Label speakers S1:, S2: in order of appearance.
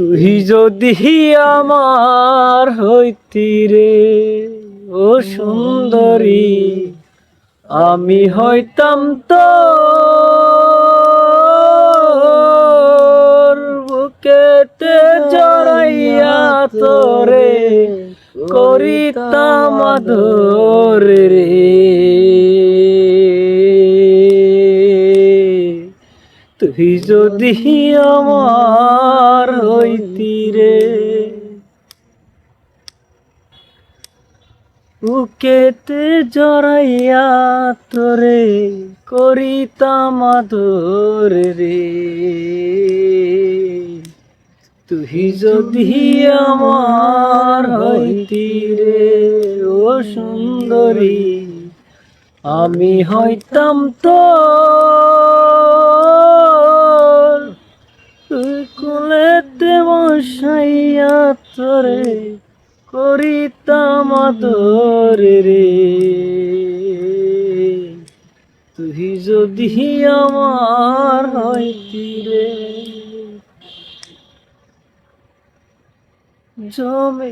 S1: তুই যদি আমার হইতি রে, ও সুন্দরী, আমি হইতাম তো বুকেতে জড়াইয়া তোরে, করিতাম রে। তুই যদি আমার বুকেতে জড়াইয়া তোরে করিতাম আদর রে। তুই যদি আমার হইতি রে, ও সুন্দরী, আমি হইতাম তো কুলেতে বসাইয়া তোরে করিতাম আদর রে। তুই যদি আমার হইতি রে। জমে